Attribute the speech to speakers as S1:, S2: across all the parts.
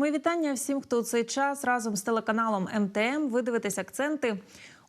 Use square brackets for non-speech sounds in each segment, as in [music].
S1: Мої вітання всім, хто у цей час разом з телеканалом МТМ. Ви дивитесь акценти.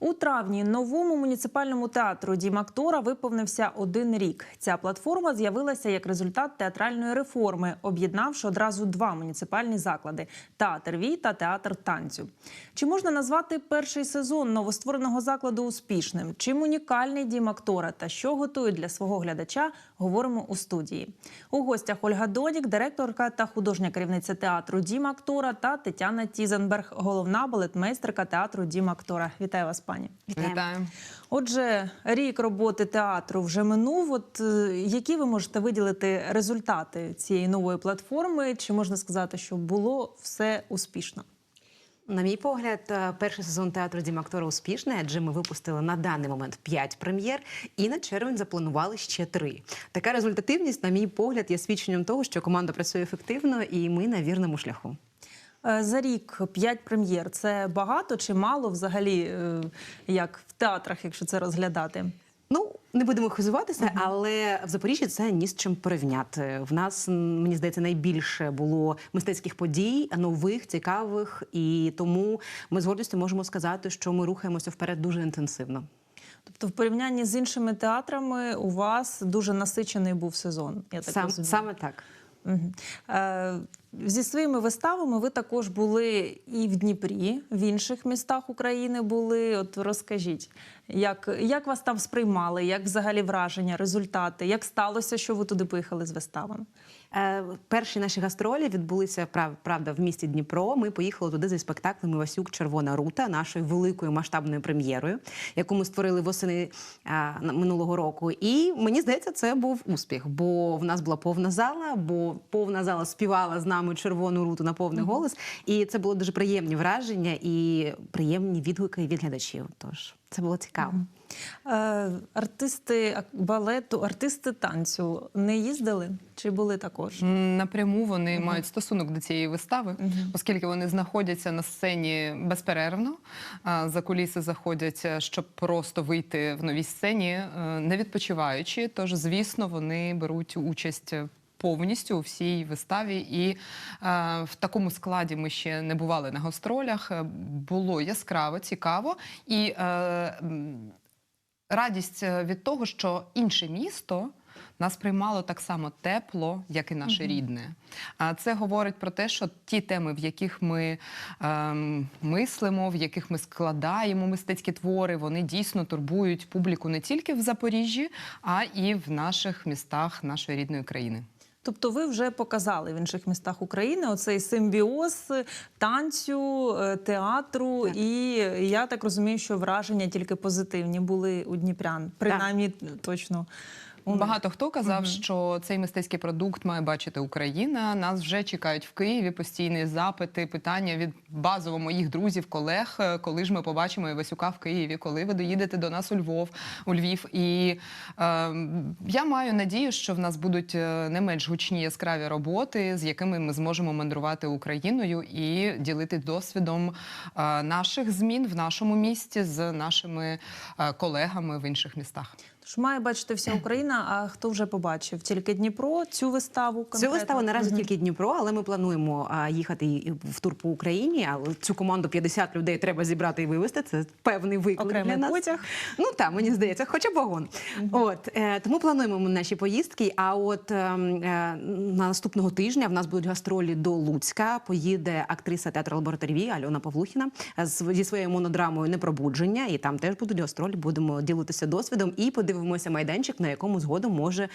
S1: У травні новому муніципальному театру Дім актора виповнився один рік. Ця платформа з'явилася як результат театральної реформи, об'єднавши одразу два муніципальні заклади театр Вій та театр танцю. Чи можна назвати перший сезон новоствореного закладу успішним? Чим унікальний дім актора та що готують для свого глядача? Говоримо у студії. У гостях Ольга Донік, директорка та художня керівниця театру Дім актора та Тетяна Тізенберг, головна балетмейстерка театру Дім актора. Вітаю вас, пані.
S2: Вітаю.
S1: Отже, рік роботи театру вже минув. От е, які ви можете виділити результати цієї нової платформи? Чи можна сказати, що було все успішно?
S2: На мій погляд, е, перший сезон театру Дім актора успішний, адже ми випустили на даний момент 5 прем'єр, і на червень запланували ще 3. Така результативність, на мій погляд, є свідченням того, що команда працює ефективно, і ми на вірному шляху.
S1: Е, За рік п'ять прем'єр це багато чи мало взагалі, е, як в театрах, якщо це розглядати?
S2: Ну, не будемо хизуватися, але в Запоріжжі це ні з чим порівняти. В нас, мені здається, найбільше було мистецьких подій, нових, цікавих, і тому ми з гордістю можемо сказати, що ми рухаємося вперед дуже інтенсивно.
S1: Тобто, в порівнянні з іншими театрами у вас дуже насичений був сезон. Я так
S2: Сам,
S1: розумію.
S2: саме так.
S1: Е, Зі своїми виставами ви також були і в Дніпрі, в інших містах України були. От розкажіть, як, як вас там сприймали, як взагалі враження, результати, як сталося, що ви туди поїхали з виставами?
S2: Е, Перші наші гастролі відбулися прав- правда в місті Дніпро. Ми поїхали туди зі спектаклем Івасюк Червона рута, нашою великою масштабною прем'єрою, яку ми створили восени на- минулого року. І мені здається, це був успіх, бо в нас була повна зала, бо повна зала співала з нами червону руту на повний голос. І це було дуже приємні враження і приємні відгуки від глядачів. Тож це було цікаво.
S1: Е, артисти балету, артисти танцю не їздили чи були також?
S3: Напряму вони мають стосунок до цієї вистави, оскільки вони знаходяться на сцені безперервно. За куліси заходять, е, щоб просто вийти в новій сцені, е, не відпочиваючи. Тож, звісно, вони беруть участь. Повністю у всій виставі, і е, в такому складі ми ще не бували на гастролях. Було яскраво, цікаво і е, радість е, від того, що інше місто нас приймало так само тепло, як і наше рідне. А це говорить про те, що ті теми, в яких ми ем, мислимо, в яких ми складаємо мистецькі твори, вони дійсно турбують публіку не тільки в Запоріжжі, а і в наших містах нашої рідної країни.
S1: Тобто ви вже показали в інших містах України оцей симбіоз танцю, е, театру,
S2: Так.
S1: і я так розумію, що враження тільки позитивні були у дніпрян, принаймні точно.
S3: Багато хто казав, що цей мистецький продукт має бачити Україна. Нас вже чекають в Києві постійні запити, питання від базово моїх друзів, колег. е, Коли ж ми побачимо Івасюка в Києві, коли ви доїдете до нас у Львов, у Львів. І е, я маю надію, що в нас будуть е, не менш гучні яскраві роботи, з якими ми зможемо мандрувати Україною і ділити досвідом е, наших змін в нашому місті з нашими е, колегами в інших містах.
S1: Тож має бачити вся Україна. А хто вже побачив? Тільки Дніпро, цю виставу
S2: Цю виставу наразі
S1: Мгм.
S2: тільки Дніпро, але ми плануємо їхати в тур по Україні. Але цю команду 50 людей треба зібрати і вивезти. Це певний виклик
S1: Окремий
S2: для нас.
S1: потяг.
S2: Ну так, мені здається, хоча б вагон. От е, тому плануємо ми наші поїздки. А от ем, е, на наступного тижня в нас будуть гастролі до Луцька. Поїде актриса театру лабораторії Альона Павлухіна зі своєю монодрамою Непробудження. І там теж будуть гастролі. Будемо ділитися досвідом і подивимося майданчик, на якому згодом може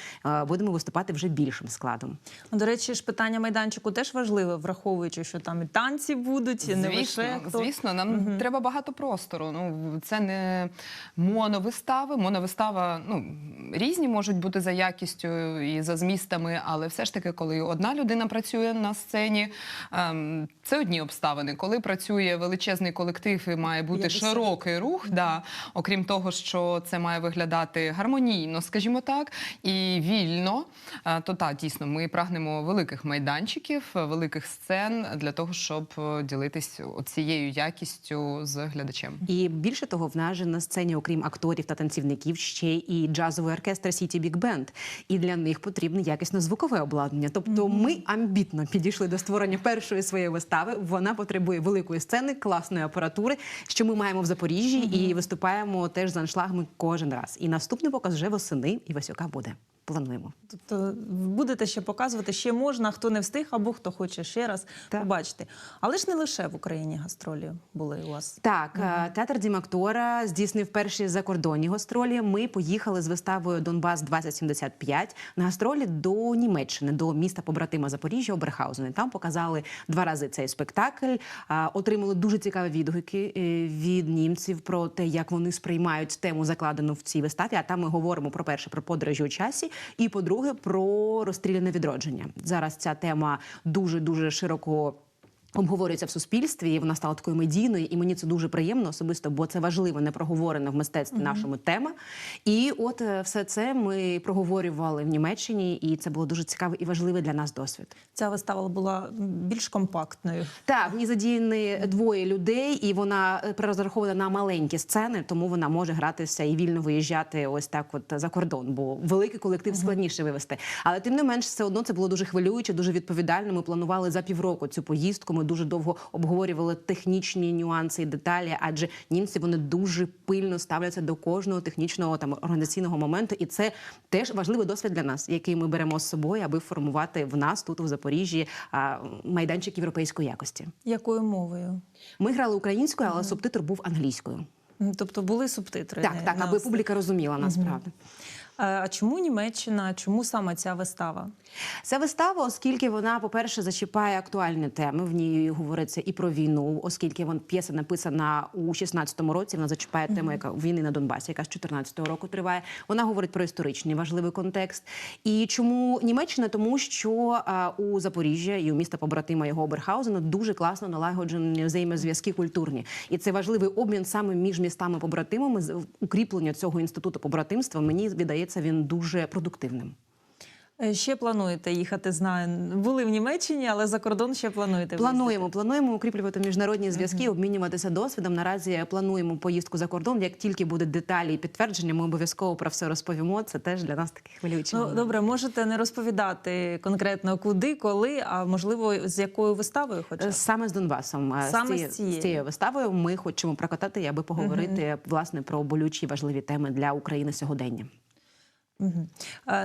S2: будемо виступати вже більшим складом.
S1: До речі, ж питання майданчику теж важливе, враховуючи, що там і танці будуть, і не
S3: Звісно,
S1: лише хто.
S3: звісно, нам треба багато простору. Ну це не моновистави. Моновистава ну різні можуть бути за якістю і за змістами, але все ж таки, коли одна людина працює на сцені, ем, це одні обставини. Коли працює величезний колектив і має бути
S1: 50.
S3: широкий рух, да, окрім того, що це має виглядати гармонійно, скажімо так, і вільно, е, то так, дійсно, ми прагнемо великих майданчиків, великих сцен для того, щоб е, ділитись цією якістю з глядачем.
S2: І більше того, в нас же на сцені, окрім акторів та танцівників, ще і джазовий оркестр City Big Band. І для них потрібне якісно звукове обладнання. Тобто, ми амбітно підійшли до створення першої своєї вистави. Вона потребує великої сцени, класної апаратури, що ми маємо в Запоріжжі, і виступаємо теж з аншлагами кожен раз. І наступний показ вже восени, і Васюка буде. Плануємо.
S1: Тобто будете ще показувати, ще можна, хто не встиг, або хто хоче ще раз
S2: Так.
S1: побачити. Але ж не лише в Україні гастролі були у вас.
S2: Так, е, театр Дімактора здійснив перші закордонні гастролі. Ми поїхали з виставою Донбас 2075 на гастролі до Німеччини, до міста побратима Запоріжжя Оберхаузен. Там показали два рази цей спектакль. е, Отримали дуже цікаві відгуки е, від німців про те, як вони сприймають тему, закладену в цій виставі. А там ми говоримо про перше про подорожі у часі, і по-друге, про розстріляне відродження. Зараз ця тема дуже дуже широко. Обговорюється в суспільстві, і вона стала такою медійною, і мені це дуже приємно особисто, бо це важливо, не проговорена в мистецтві нашому тема. І от е, все це ми проговорювали в Німеччині, і це було дуже цікавий і важливий для нас досвід.
S1: Ця вистава була більш компактною.
S2: Так, в ній задіяні двоє людей, і вона е, розрахована на маленькі сцени, тому вона може гратися і вільно виїжджати ось так, от за кордон. Бо великий колектив складніше вивести. Але тим не менш, все одно це було дуже хвилююче, дуже відповідально. Ми планували за півроку цю поїздку. Ми дуже довго обговорювали технічні нюанси і деталі, адже німці вони дуже пильно ставляться до кожного технічного там організаційного моменту, і це теж важливий досвід для нас, який ми беремо з собою, аби формувати в нас тут у Запоріжжі майданчик європейської якості.
S1: Якою мовою?
S2: Ми грали українською, але субтитр був англійською.
S1: Тобто були субтитри.
S2: Так, так, аби публіка розуміла насправді.
S1: Е, А чому Німеччина? Чому саме ця вистава?
S2: Ця вистава, оскільки вона, по-перше, зачіпає актуальні теми. В ній говориться і про війну, оскільки вон п'єса написана у 16-му році. Вона зачіпає тему, яка війни на Донбасі, яка з 14-го року триває. Вона говорить про історичний важливий контекст. І чому Німеччина? Тому що а, у Запоріжжя і у міста побратима його Оберхаузена дуже класно налагоджені взаємозв'язки культурні, і це важливий обмін саме між містами побратимами. З укріплення цього інституту побратимства мені віддається він дуже продуктивним.
S1: Е, Ще плануєте їхати? Знаю, були в Німеччині, але за кордон ще плануєте.
S2: Плануємо, плануємо укріплювати міжнародні зв'язки, обмінюватися досвідом. Наразі плануємо поїздку за кордон. Як тільки будуть деталі і підтвердження, ми обов'язково про все розповімо. Це теж для нас такий хвилюючий.
S1: Ну, добре, можете не розповідати конкретно куди, коли, а можливо, з якою виставою хоча?
S2: Саме з Донбасом, е,
S1: Саме
S2: з, цією,
S1: з цією.
S2: з цією виставою, ми хочемо прокатати, аби поговорити власне про болючі важливі теми для України сьогодення.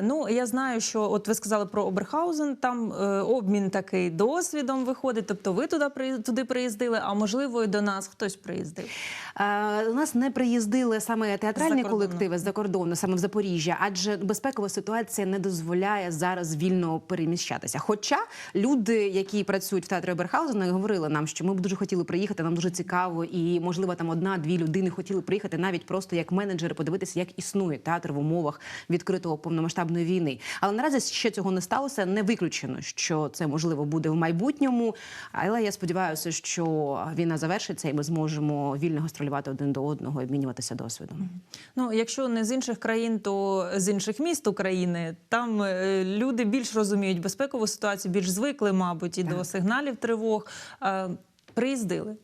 S1: Ну, я знаю, що от ви сказали про Оберхаузен, там е, обмін такий досвідом виходить. Тобто ви туди туди приїздили, а можливо, і до нас хтось приїздив.
S2: Е, у нас не приїздили саме театральні колективи з-за кордону, саме в Запоріжжя, адже безпекова ситуація не дозволяє зараз вільно переміщатися. Хоча люди, які працюють в театрі Оберхаузена, говорили нам, що ми б дуже хотіли приїхати, нам дуже цікаво, і можливо там одна-дві людини хотіли приїхати навіть просто як менеджери, подивитися, як існує театр в умовах відкритого повномасштабної війни. Але наразі ще цього не сталося. Не виключено, що це можливо буде в майбутньому. Але я сподіваюся, що війна завершиться, і ми зможемо вільно гастролювати один до одного і обмінюватися досвідом.
S1: Ну, якщо не з інших країн, то з інших міст України. Там е, люди більш розуміють безпекову ситуацію, більш звикли, мабуть, і до сигналів тривог. Е, Приїздили.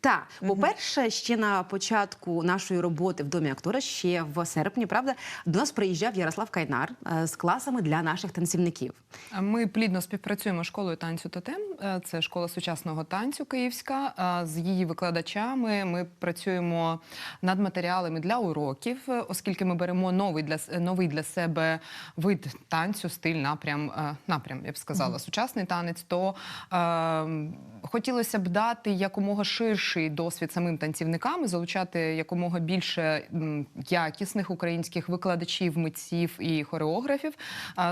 S2: Так, по-перше, ще на початку нашої роботи в домі актора, ще в серпні, правда, до нас приїжджав Ярослав Кайнар е, з класами для наших танцівників.
S3: Ми плідно співпрацюємо з школою танцю Тотем. Е, Це школа сучасного танцю Київська. А З її викладачами ми працюємо над матеріалами для уроків, е, оскільки ми беремо новий для с- новий для себе вид танцю, стиль, напрям, е, напрям, я б сказала, сучасний танець. То е, хотілося б дати якомога ширший досвід самим танцівникам, залучати якомога більше якісних українських викладачів, митців і хореографів.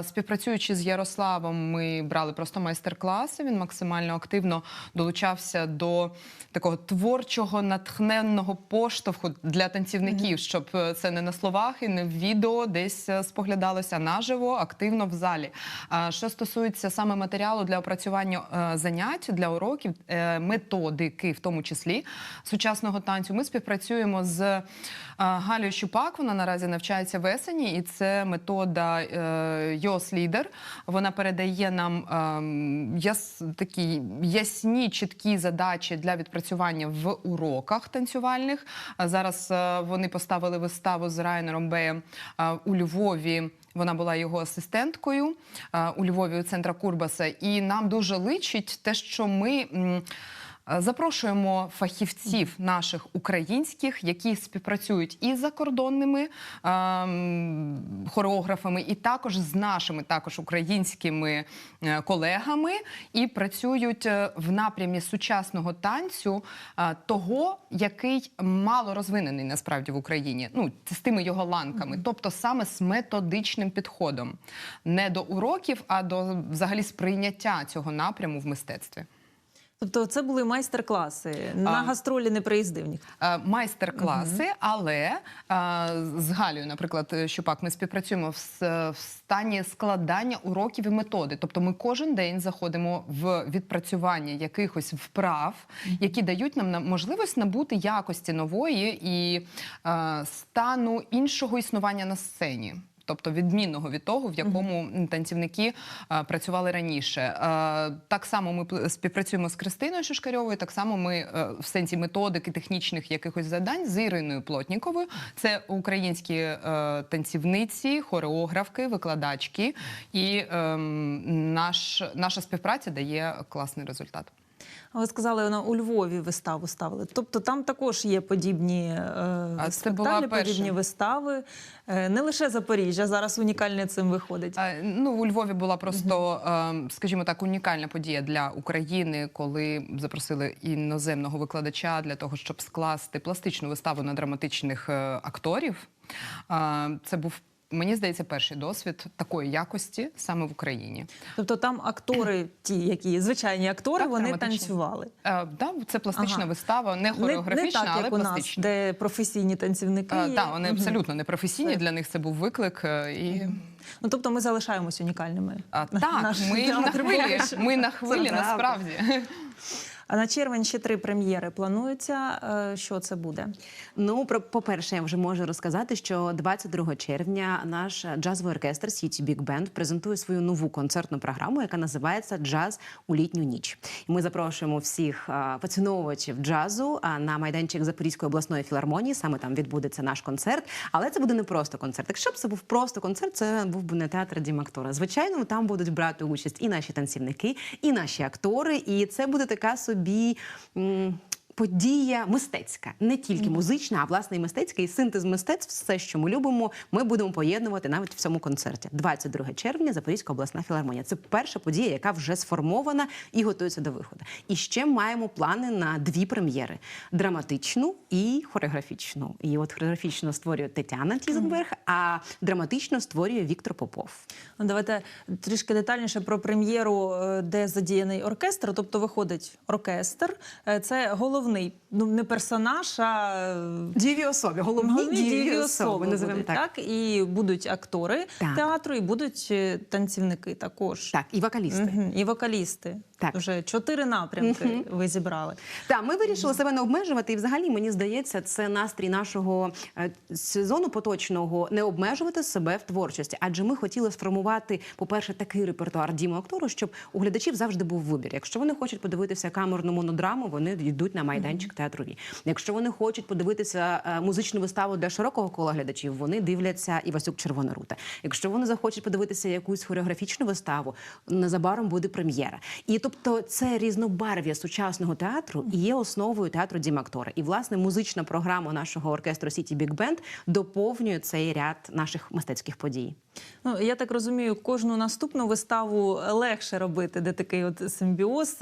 S3: Співпрацюючи з Ярославом, ми брали просто майстер-класи. Він максимально активно долучався до такого творчого натхненного поштовху для танцівників, щоб е, це не на словах і не в відео десь е, споглядалося наживо, активно в залі. Що стосується саме матеріалу для опрацювання е, занять для уроків, методики, в тому тому числі сучасного танцю. Ми співпрацюємо з е, Галею Щупак. Вона наразі навчається в Есені, і це метода е, Йос Лідер. Вона передає нам ем, яс, такі ясні, чіткі задачі для відпрацювання в уроках танцювальних. Зараз е, вони поставили виставу з Райнером Беєм у Львові. Вона була його асистенткою у Львові у центра Курбаса. І нам дуже личить те, що ми. Е, Запрошуємо фахівців наших українських, які співпрацюють і з закордонними ем, хореографами, і також з нашими також українськими е, колегами, і працюють е, в напрямі сучасного танцю, того, який мало розвинений насправді в Україні. Ну з тими його ланками, тобто саме з методичним підходом, не до уроків, а до взагалі сприйняття цього напряму в мистецтві.
S1: Тобто, це були майстер-класи. На
S3: А.
S1: гастролі не приїздив ніхто.
S3: Майстер-класи, але е, з Галею, наприклад, Щупак, ми співпрацюємо в, в стані складання уроків і методи. Тобто ми кожен день заходимо в відпрацювання якихось вправ, які дають нам на- можливість набути якості нової і е, стану іншого існування на сцені. Тобто відмінного від того, в якому танцівники е, працювали раніше. Е, так само ми співпрацюємо з Кристиною Шишкарьовою. Так само ми е, в сенсі методики технічних якихось завдань з Іриною Плотніковою. Це українські танцівниці, хореографки, викладачки, і ем, наш, наша співпраця дає класний результат.
S1: А ви сказали, вона у Львові виставу ставили. Тобто там також є подібні е,
S3: це була
S1: подібні вистави. Е, не лише Запоріжжя, зараз унікальне цим виходить.
S3: Е, Ну, у Львові була просто, ем, скажімо так, унікальна подія для України, коли запросили іноземного викладача для того, щоб скласти пластичну виставу на драматичних е, акторів. Е, Це був. Мені здається, перший досвід такої якості саме в Україні.
S1: Тобто там актори, [clears throat] ті, які звичайні актори,
S3: Так,
S1: вони
S3: драматичні.
S1: танцювали.
S3: Е, да, це пластична
S1: Ага.
S3: вистава, не
S1: Не,
S3: хореографічна,
S1: не так,
S3: але
S1: як у нас,
S3: пластична.
S1: де професійні танцівники.
S3: Е,
S1: є.
S3: Так, вони
S1: Мгм.
S3: абсолютно не професійні.
S1: Це-
S3: Для них це був виклик. е, І
S1: Ну тобто ми залишаємось унікальними.
S3: а, так,
S1: Наш
S3: ми на хвилі. Ми на хвилі насправді.
S1: А на червень ще три прем'єри плануються. Е, Що це буде?
S2: Ну, про по-перше, я вже можу розказати, що 22 червня наш джазовий оркестр City Big Band презентує свою нову концертну програму, яка називається Джаз у літню ніч. І ми запрошуємо всіх поціновувачів джазу а, на майданчик Запорізької обласної філармонії. Саме там відбудеться наш концерт. Але це буде не просто концерт. Якщо б це був просто концерт, це був би не театр Дімактора. Звичайно, там будуть брати участь і наші танцівники, і наші актори. І це буде така собі. be mm, Подія мистецька, не тільки музична, а власне і мистецька, і синтез мистецтв, все, що ми любимо, ми будемо поєднувати навіть в цьому концерті. 22 червня, Запорізька обласна філармонія. Це перша подія, яка вже сформована і готується до виходу. І ще маємо плани на дві прем'єри: драматичну і хореографічну. І от хореографічно створює Тетяна Тізенберг, а драматично створює Віктор Попов.
S1: Ну, давайте трішки детальніше про прем'єру, е, де задіяний оркестр. Тобто виходить оркестр. Е, Це головний, ну не персонаж, а е,
S2: Діві особи,
S1: головні дієві особи
S2: називаємо
S1: будуть,
S2: так.
S1: так. І будуть актори
S2: Так.
S1: театру, і будуть е, танцівники також.
S2: Так, і вокалісти.
S1: Угу, І вокалісти.
S2: Так.
S1: Вже чотири напрямки ви зібрали.
S2: Так, ми вирішили себе не обмежувати, і взагалі мені здається, це настрій нашого е, сезону поточного не обмежувати себе в творчості. Адже ми хотіли сформувати, по-перше, такий репертуар діму актору, щоб у глядачів завжди був вибір. Якщо вони хочуть подивитися камерну монодраму, вони йдуть на майданчик театрові. Якщо вони хочуть подивитися е, музичну виставу для широкого кола глядачів, вони дивляться Івасюк Червона рута. Якщо вони захочуть подивитися якусь хореографічну виставу, незабаром буде прем'єра. І тобто це різнобарв'я сучасного театру і є основою театру Дімактора. І власне музична програма нашого оркестру Сіті Бік Бенд доповнює цей ряд наших мистецьких подій.
S1: Ну я так розумію, кожну наступну виставу легше робити, де такий от симбіоз.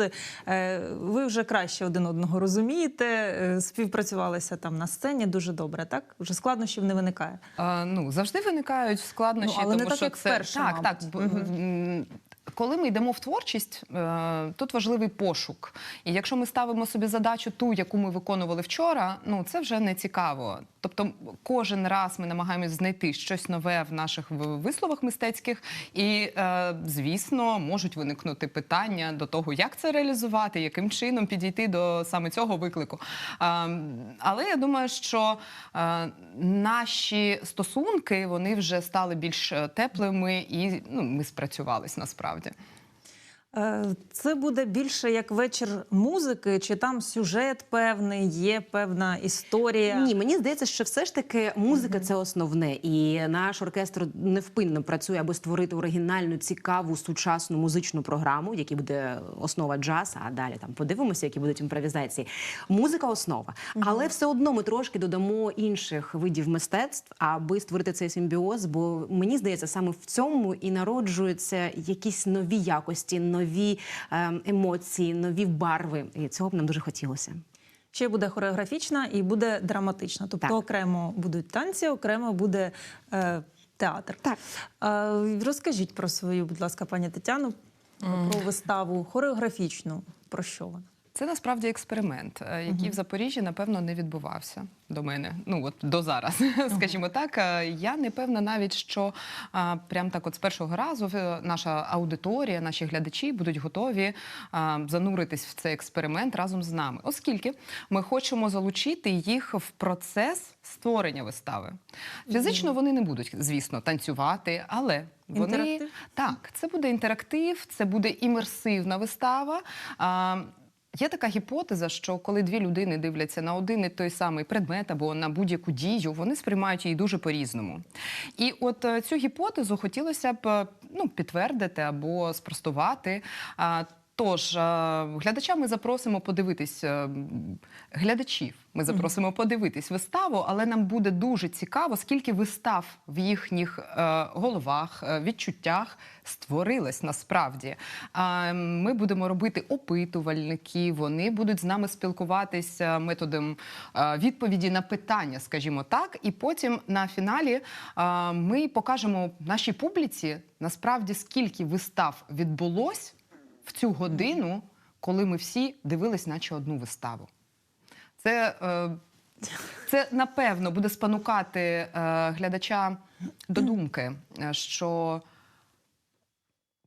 S1: Е, Ви вже краще один одного розумієте, е, співпрацювалися там на сцені дуже добре. Так вже складнощів не виникає.
S3: А, ну, завжди виникають складнощі,
S1: Ну, але не так,
S3: що
S1: як
S3: це
S1: вперше,
S3: так, так.
S1: мабуть.
S3: б- м, коли ми йдемо в творчість, е, тут важливий пошук. І якщо ми ставимо собі задачу ту, яку ми виконували вчора, ну це вже не цікаво. Тобто, кожен раз ми намагаємось знайти щось нове в наших висловах мистецьких, і е, звісно, можуть виникнути питання до того, як це реалізувати, яким чином підійти до саме цього виклику. Але я думаю, що е, наші стосунки вони вже стали більш теплими, і ну, ми спрацювались насправді.
S1: Е, Це буде більше як вечір музики, чи там сюжет певний, є певна історія.
S2: Ні, мені здається, що все ж таки музика це основне, і наш оркестр невпинно працює, аби створити оригінальну, цікаву, сучасну музичну програму, в якій буде основа джаз. А далі там подивимося, які будуть імпровізації. Музика основа, але все одно ми трошки додамо інших видів мистецтв, аби створити цей симбіоз. Бо мені здається, саме в цьому і народжуються якісь нові якості, нові ем, емоції, нові барви. І цього б нам дуже хотілося.
S1: Ще буде хореографічна і буде драматична. Тобто
S2: Так.
S1: окремо будуть танці, окремо буде е, театр.
S2: Так.
S1: Е, розкажіть про свою, будь ласка, пані Тетяну, про виставу хореографічну. Про що вона?
S3: Це насправді експеримент, е, який в Запоріжжі, напевно, не відбувався до мене. Ну от до зараз, [laughs] скажімо так. Е, Я не певна навіть, що а, прям так, от з першого разу е, наша аудиторія, наші глядачі будуть готові а, зануритись в цей експеримент разом з нами, оскільки ми хочемо залучити їх в процес створення вистави. Фізично вони не будуть, звісно, танцювати, але вони
S1: Інтерактив?
S3: так, це буде інтерактив, це буде імерсивна вистава. А, Є така гіпотеза, що коли дві людини дивляться на один і той самий предмет або на будь-яку дію, вони сприймають її дуже по-різному. І от е, цю гіпотезу хотілося б е, ну, підтвердити або спростувати. Тож е, глядача ми запросимо подивитись е, глядачів. Ми запросимо подивитись виставу, але нам буде дуже цікаво, скільки вистав в їхніх е, головах, відчуттях створилось насправді. Ми будемо робити опитувальники. Вони будуть з нами спілкуватися методом відповіді на питання, скажімо так. І потім на фіналі ми покажемо нашій публіці насправді скільки вистав відбулось в цю годину, коли ми всі дивились, наче одну виставу. Це, е, це напевно буде спонукати е, глядача до думки, е, що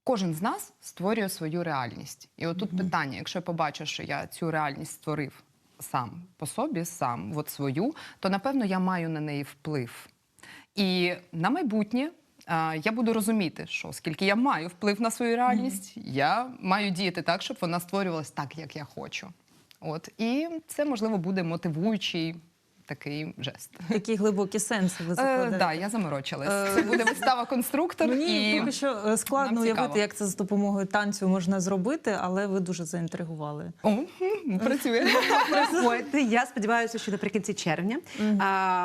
S3: кожен з нас створює свою реальність. І отут питання: якщо я побачу, що я цю реальність створив сам по собі, сам от свою, то напевно я маю на неї вплив. І на майбутнє. Я буду розуміти, що оскільки я маю вплив на свою реальність, я маю діяти так, щоб вона створювалась так, як я хочу. От і це можливо буде мотивуючий такий жест.
S1: Які глибокі сенси ви
S3: Е,
S1: закладаєте?
S3: да, я заморочилась.
S1: Е,
S3: Це буде вистава конструктор.
S1: Мені
S3: і...
S1: поки що е, складно уявити, як це з допомогою танцю можна зробити, але ви дуже заінтригували.
S3: О, працює.
S2: Я сподіваюся, що наприкінці червня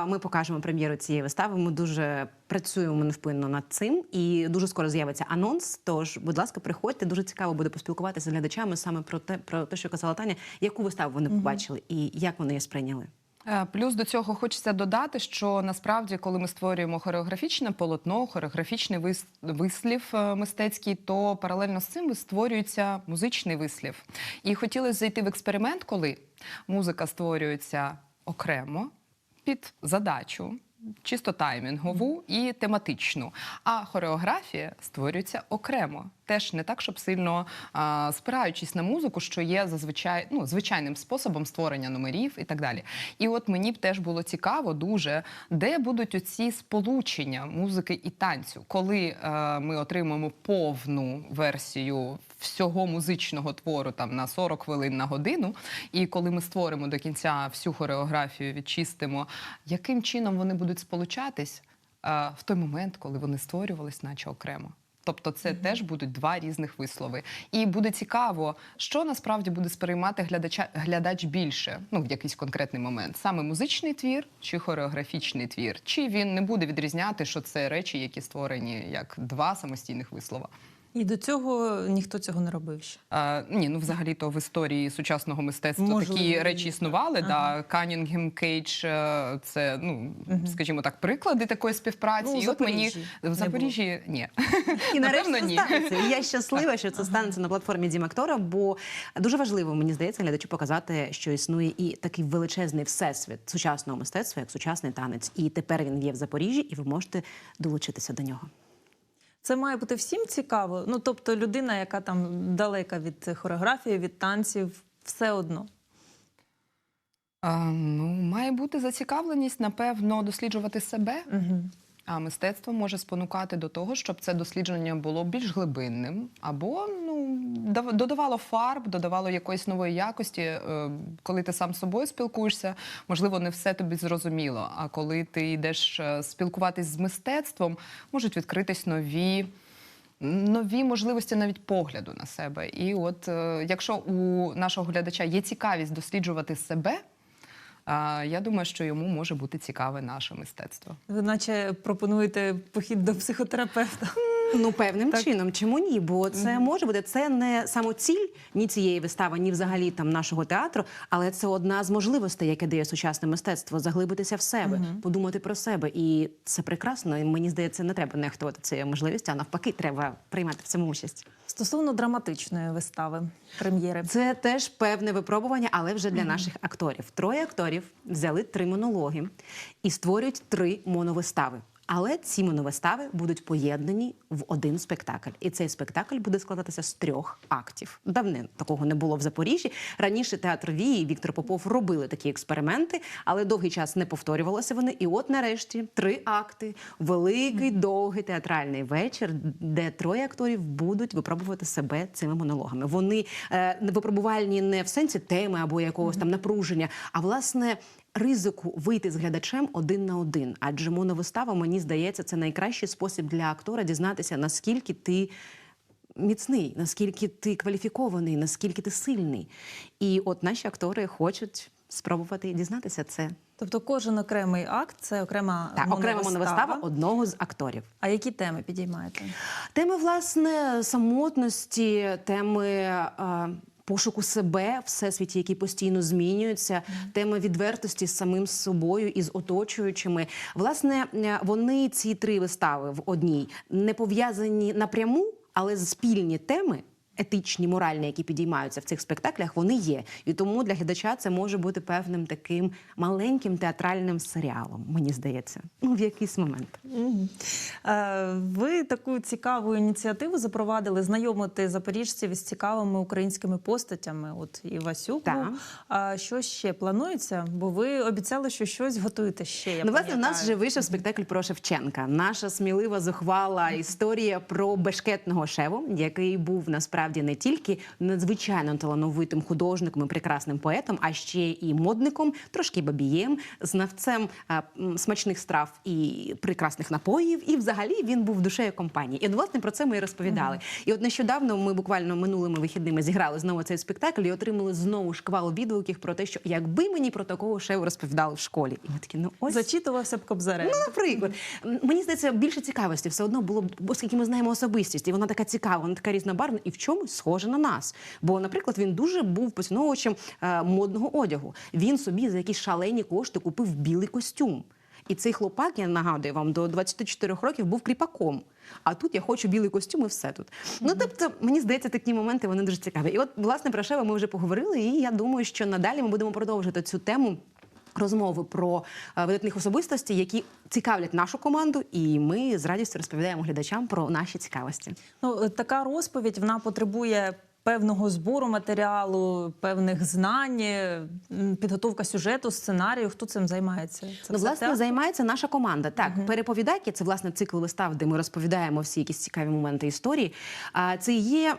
S2: ми покажемо прем'єру цієї вистави. Ми дуже працюємо невпинно над цим, і дуже скоро з'явиться анонс. Тож, будь ласка, приходьте. Дуже цікаво буде поспілкуватися з глядачами саме про те, про те, що казала Таня, яку виставу вони побачили і як вони її сприйняли.
S3: Е, Плюс до цього хочеться додати, що насправді, коли ми створюємо хореографічне полотно, хореографічний вис- вислів е, мистецький, то паралельно з цим створюється музичний вислів. І хотілося зайти в експеримент, коли музика створюється окремо під задачу. Чисто таймінгову і тематичну, а хореографія створюється окремо, теж не так, щоб сильно а, спираючись на музику, що є зазвичай ну, звичайним способом створення номерів і так далі. І от мені б теж було цікаво дуже, де будуть оці сполучення музики і танцю, коли е, ми отримаємо повну версію всього музичного твору там на 40 хвилин на годину. І коли ми створимо до кінця всю хореографію, відчистимо, яким чином вони будуть сполучатись е, в той момент, коли вони створювались, наче окремо. Тобто це теж будуть два різних вислови. І буде цікаво, що насправді буде сприймати глядача, глядач більше, ну в якийсь конкретний момент. Саме музичний твір чи хореографічний твір, чи він не буде відрізняти, що це речі, які створені як два самостійних вислова.
S1: І до цього ніхто цього не робив ще.
S3: А, ні, ну взагалі то в історії сучасного мистецтва
S1: Можливо,
S3: такі речі існували.
S1: Ага.
S3: Да, Канінгем Кейдж це ну скажімо так, приклади такої співпраці.
S1: Ну,
S3: І от мені в Запоріжжі ні.
S2: І нарешті
S3: Напевно, ні.
S2: станеться. І я [laughs] щаслива, що це станеться на платформі Дімактора, бо дуже важливо, мені здається, глядачу показати, що існує і такий величезний всесвіт сучасного мистецтва, як сучасний танець. І тепер він є в Запоріжжі, і ви можете долучитися до нього.
S1: Це має бути всім цікаво. Ну тобто, людина, яка там далека від хореографії, від танців, все одно.
S3: А, ну, має бути зацікавленість, напевно, досліджувати себе.
S1: Угу.
S3: А мистецтво може спонукати до того, щоб це дослідження було більш глибинним, або ну дав- додавало фарб, додавало якоїсь нової якості. Е, Коли ти сам з собою спілкуєшся, можливо, не все тобі зрозуміло. А коли ти йдеш е, спілкуватись з мистецтвом, можуть відкритись нові. Нові можливості навіть погляду на себе. І от е, якщо у нашого глядача є цікавість досліджувати себе, я думаю, що йому може бути цікаве наше мистецтво.
S1: Ви наче пропонуєте похід до психотерапевта.
S2: Ну, певним
S1: Так.
S2: чином, чому ні? Бо це може бути це не самоціль ні цієї вистави, ні взагалі там нашого театру, але це одна з можливостей, яке дає сучасне мистецтво, заглибитися в себе, подумати про себе. І це прекрасно. І мені здається, не треба нехтувати цією можливістю, а навпаки, треба приймати в цьому участь.
S1: Стосовно драматичної вистави, прем'єри.
S2: Це теж певне випробування, але вже для наших акторів. Троє акторів взяли три монологи і створюють три моновистави. Але ці моновистави будуть поєднані в один спектакль, і цей спектакль буде складатися з трьох актів. Давнин такого не було в Запоріжжі. Раніше театр Вії і Віктор Попов робили такі експерименти, але довгий час не повторювалися вони. І от нарешті три акти, великий довгий театральний вечір, де троє акторів будуть випробувати себе цими монологами. Вони е, випробувальні не в сенсі теми або якогось там напруження, а власне. Ризику вийти з глядачем один на один, адже моновистава, мені здається, це найкращий спосіб для актора дізнатися, наскільки ти міцний, наскільки ти кваліфікований, наскільки ти сильний. І от наші актори хочуть спробувати дізнатися це.
S1: Тобто кожен окремий акт це окрема
S2: Так, окрема моновистава одного з акторів.
S1: А які теми підіймаєте?
S2: Теми власне самотності, теми. е, Пошуку себе всесвіті, який постійно змінюється, тема відвертості з самим собою і з оточуючими. Власне, е, вони ці три вистави в одній не пов'язані напряму, але спільні теми. Етичні, моральні, які підіймаються в цих спектаклях, вони є. І тому для глядача це може бути певним таким маленьким театральним серіалом, мені здається, ну в якийсь момент.
S1: Е, Ви таку цікаву ініціативу запровадили знайомити запоріжців із цікавими українськими постатями. От і Васюк.
S2: Так.
S1: А що ще планується? Бо ви обіцяли, що щось готуєте ще. Я
S2: ну, власне, в нас вже вийшов спектакль про Шевченка. Наша смілива зухвала історія про бешкетного шеву, який був насправді не тільки надзвичайно талановитим художником і прекрасним поетом, а ще і модником, трошки бабієм, знавцем а, м, смачних страв і прекрасних напоїв. І взагалі він був душею компанії. І от, власне про це ми і розповідали. І от нещодавно ми буквально минулими вихідними зіграли знову цей спектакль і отримали знову шквал відгуків про те, що якби мені про такого шеву розповідали в школі. І ми такі, ну ось
S1: зачитувався б Кобзарем.
S2: Ну, наприклад, мені здається, більше цікавості все одно було б, оскільки ми знаємо особистість, і вона така цікава, вона така різнобарвна і в чомусь схожа на нас. Бо, наприклад, він дуже був поціновувачем е, модного одягу. Він собі за якісь шалені кошти купив білий костюм. І цей хлопак, я нагадую вам, до 24 років був кріпаком. А тут я хочу білий костюм і все тут. Ну тобто, мені здається, такі моменти вони дуже цікаві. І от, власне, про Шева ми вже поговорили, і я думаю, що надалі ми будемо продовжувати цю тему. Розмови про е, видатних особистостей, які цікавлять нашу команду, і ми з радістю розповідаємо глядачам про наші цікавості.
S1: Ну, е, така розповідь вона потребує певного збору матеріалу, певних знань, підготовка сюжету, сценарію. Хто цим займається? Це
S2: ну, власне,
S1: театр?
S2: займається наша команда. Так, переповідайки це власне цикл вистав, де ми розповідаємо всі якісь цікаві моменти історії. А це є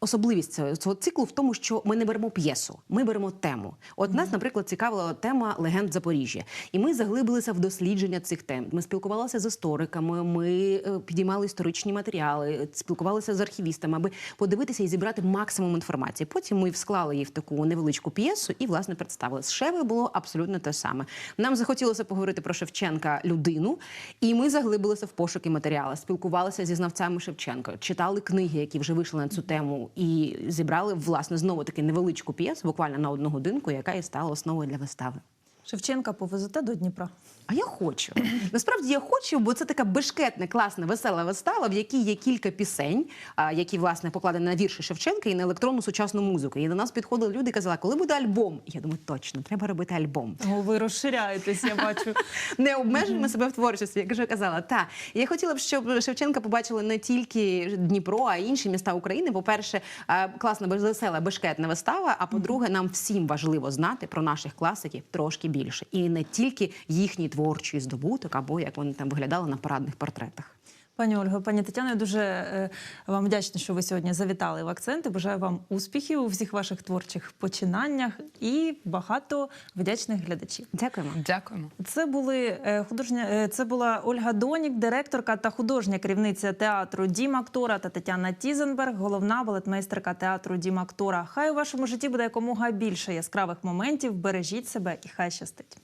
S2: особливість цього, цього циклу в тому, що ми не беремо п'єсу, ми беремо тему. От нас, наприклад, цікавила тема легенд Запоріжжя, і ми заглибилися в дослідження цих тем. Ми спілкувалися з істориками, ми е, підіймали історичні матеріали, спілкувалися з архівістами, аби подивитися і зібрати максимум інформації. Потім ми склали її в таку невеличку п'єсу і власне представили. З Шевою було абсолютно те саме. Нам захотілося поговорити про Шевченка людину, і ми заглибилися в пошуки матеріалу, спілкувалися зі знавцями Шевченка, читали книги, які вже вийшли на цю тему, і зібрали власне знову таки невеличку п'єсу, буквально на одну годинку, яка і стала основою для вистави.
S1: Шевченка повезете до Дніпра.
S2: А я хочу. [clears throat] Насправді я хочу, бо це така бешкетна, класна, весела вистава, в якій є кілька пісень, які власне покладені на вірші Шевченка і на електронну сучасну музику. І до нас підходили люди і казали, коли буде альбом? І я думаю, точно, треба робити альбом.
S1: О, ви розширяєтесь, я бачу. [laughs]
S2: Не обмежуємо себе в творчості, як вже казала. Та я хотіла б, щоб Шевченка побачили не тільки Дніпро, а й інші міста України. По-перше, е, класна весела бешкетна вистава. А по-друге, нам всім важливо знати про наших класиків трошки більше, і не тільки їхній творчий здобуток, або як вони там виглядали на парадних портретах.
S1: Пані Ольго, пані Тетяно, я дуже е, вам вдячна, що ви сьогодні завітали в акценти. Бажаю вам успіхів у всіх ваших творчих починаннях і багато вдячних глядачів.
S2: Дякуємо.
S3: Дякуємо.
S1: Це були е, художня. е, Це була Ольга Донік, директорка та художня керівниця театру Дім актора та Тетяна Тізенберг, головна балетмейстерка театру Дім актора. Хай у вашому житті буде якомога більше яскравих моментів. Бережіть себе і хай щастить.